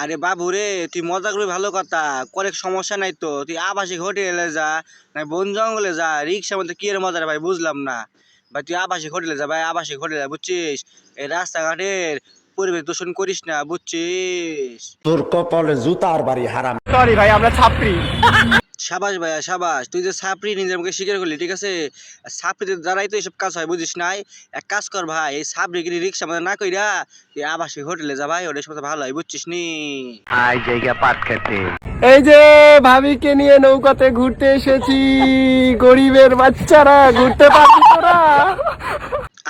আরে বাবু রে তুই মজা করবি ভালো কথা। কয়েক সমস্যা নাই তো তুই আবাসিক হোটেলে যা না বন জঙ্গলে যা রিক্সার মধ্যে কি এর মজা রে ভাই বুঝলাম না। ভাই তুই আবাসিক হোটেলে যা ভাই আবাসিক হোটেলে বুঝছিস? এই রাস্তাঘাটের পরিবেশ দূষণ করিস না বুঝছিস? তোর কপালে জুতার বাড়ি হারাম। সরি ভাই আমরা ছাপরি সাবাস ভাইয়া সাবাস। তুই যে সাপড়ি নিজের মুখে স্বীকার করলি ঠিক আছে? সাপড়িতে দ্বারাই তো এইসব কাজ হয় বুঝিস নাই? এক কাজ কর ভাই এই সাপড়ি গিরি রিক্সা মধ্যে না কইরা তুই আবাসিক হোটেলে যা ভাই ওটা সবচেয়ে ভালো হয় বুঝছিস নি? এই যে ভাবিকে নিয়ে নৌকাতে ঘুরতে এসেছি গরিবের বাচ্চারা ঘুরতে পারবি তোরা?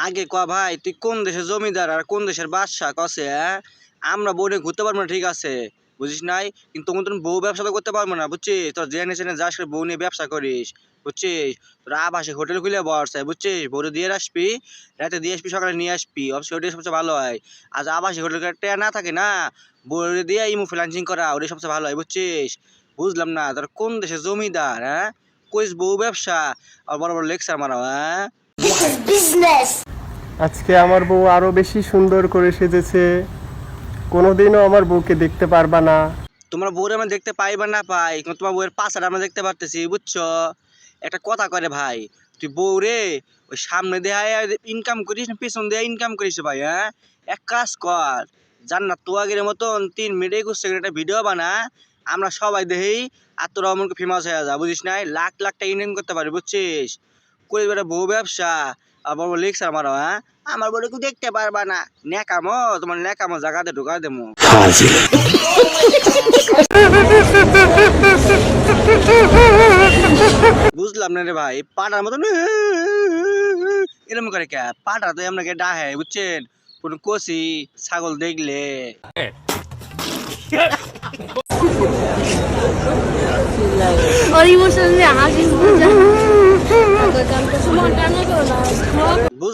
আগে ক ভাই তুই কোন দেশের জমিদার আর কোন দেশের বাদশাহ কসে হ্যাঁ? আমরা বউরে ঘুরতে পারব না ঠিক আছে? বুঝিস নাই? কিন্তু তোমার তো বউ ব্যবসা তো করতে পারব না বুঝছিস? তোর জেনে জেনে যাস করে বউ নিয়ে ব্যবসা করিস বুঝছিস? তোর আবাসে হোটেল খুলে বসে বুঝছিস? বউরে দিয়ে আসবি রাতে দিয়ে আসবি সকালে নিয়ে আসবি অবশ্যই ওটাই সবচেয়ে ভালো হয়। আজ আবাসিক হোটেল টেয়া না থাকে না? বউরে দিয়ে ইমো ফ্রিলান্সিং করা ওটাই সবচেয়ে ভালো হয় বুঝছিস? বুঝলাম না তোর কোন দেশে জমিদার হ্যাঁ? কইস বউ ব্যবসা আর বড় বড় লেকচার মারাও হ্যাঁ? আজকে আমার বউ আরও বেশি সুন্দর করে সেজেছে। কোনোদিনও আমার বউকে দেখতে পারবা না। তোমার বউরে আমরা দেখতে পাই বা না পাই তোমার বউয়ের পাশাটা আমরা দেখতে পারতেছি, বুঝছ? একটা কথা করে ভাই, তুই বউরে ওই সামনে দেহায় ইনকাম করিস না, পিছন দেয়া ইনকাম করিস ভাই হ্যাঁ? এক কাজ কর জান না জান্নাত আগের মতন তিন মিনিট একুশ একটা ভিডিও বানা, আমরা সবাই দেখি আর তোরা অমনকে ফেমাস হয়ে যা, বুঝিস নাই? লাখ লাখ টাকা ইনকাম করতে পারি, বুঝছিস? করে বউ ব্যবসা, আর বড় লেকচার মারো হ্যাঁ? আমার বউরে কেউ দেখতে পারবা না নেকামো তোমার নেকামো জায়গাতে ঢুকা দেবো বুঝলাম না রে ভাই পাটার মতন এরকম করে কে পাটা তো আপনাকে ডাহে বুঝছেন কোন কষি ছাগল দেখলে और इमोशन में हासिल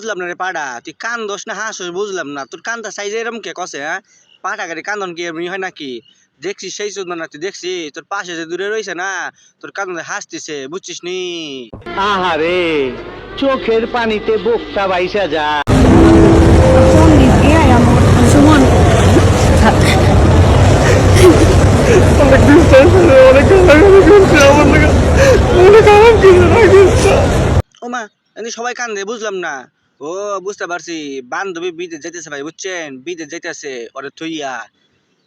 বুঝলাম না রে পাড়া তুই কান দোষ না হাস বুঝলাম না। তোর কানটা সাইজ এরম কে কষে হ্যাঁ? পাটা গাড়ি কান্দন কি এমনি হয় নাকি? দেখছিস সেই চোদ না তুই দেখছি তোর পাশে যে দূরে রয়েছে না তোর কান্দন হাসতেছে বুঝছিস নি? আহারে চোখের পানিতে বোকটা বাইসা যা। সুমন অনেক ডিস্টেন্স অনেক কান্নাকাটি করছে আমার থেকে অনেক খারাপ কিছু লাগছে ও মা এমনি সবাই কান্দে বুঝলাম না। ও বুঝতে পারছি। বান্ধবী বিদেশ যাইতেছে ভাই বুঝছেন? বিদেশ যাইতেছে ওরে থইয়া।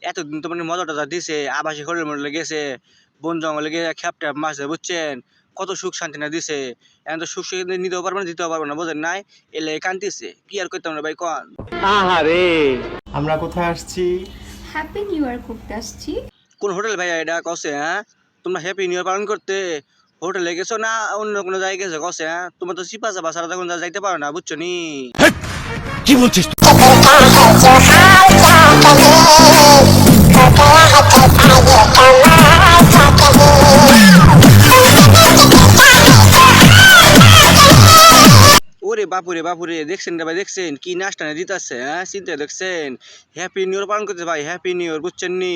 এতদিন তো মানে মজা টজা দিছে আবাসিক হোটেল মোটেলে গেছে বন জঙ্গলে গিয়ে খ্যাপ ট্যাপ মাছ বুঝছেন? কত সুখ শান্তি না দিছে। এখন তো সুখ শান্তি নিতেও পারব না দিতেও পারব না বোঝেন নাই? এলে কান্দিছে কি আর করতাম না ভাই কন? আহারে! আমরা কোথায় আসছি? হ্যাপি নিউ ইয়ার করতে আসছি। কোন হোটেল ভাইয়া এটা কসে হ্যাঁ? তোমরা হ্যাপি নিউ ইয়ার পালন করতে। হোটেলে গেছো না অন্য কোনো জায়গায় গেছো? কসে হ্যাঁ? তোমরা তো চিপা চাপা সারা তখন যাইতে পারো না বুঝছ নি? ওরে বাপুরে বাপুরে দেখছেন রে ভাই দেখছেন? কি নাচটা না দিতেছে হ্যাঁ? চিন্তা দেখছেন? হ্যাপি নিউ ইয়ার পালন করতে ভাই হ্যাপি নিউ ইয়ার বুঝছেন নি?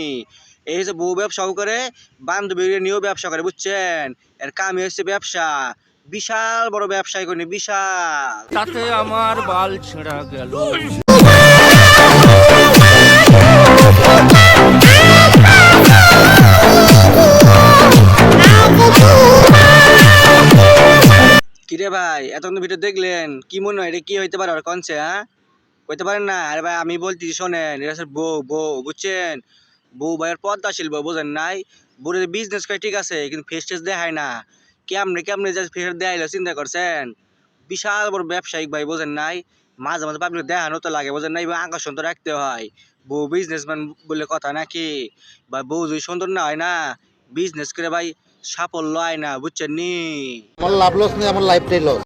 এই হচ্ছে বউ ব্যবসাও করে বান্ধবী নিয়েও ব্যবসা করে বুঝছেন? এর কামই হচ্ছে ব্যবসা। বিশাল বড় ব্যবসায়ী করে বিশাল। তাতে আমার বাল ছেঁড়া গেল। কিরে ভাই এতক্ষণ ভিডিও দেখলেন? কি মনে হয় এটা কি হইতে পারে? আর কনছে হ্যাঁ? কইতে পারেন না? আরে ভাই আমি বলছি শোনেন এটা বউ বউ বুঝছেন? বউ ভাইয়ের পদ্মাশীল শিল্প, বুঝেন নাই? বউরে বিজনেস করে ঠিক আছে, কিন্তু ফেস টেস দেখায় না। কেমনে কেমনে যে ফেস দেখাইলো, চিন্তা করছেন? বিশাল বড় ব্যবসায়িক ভাই, বোঝেন নাই? মাঝে মাঝে পাবলিক দেখানো তো লাগে, বোঝেন নাই? আকর্ষণ তো রাখতে হয়। বউ বিজনেসম্যান বলে কথা নাকি? বা বউ যদি সুন্দর না হয় না বিজনেস করে ভাই সাফল্য হয় না, বুঝছেন নি? আমার লাভ লস নেই আমার লাইফটাই লস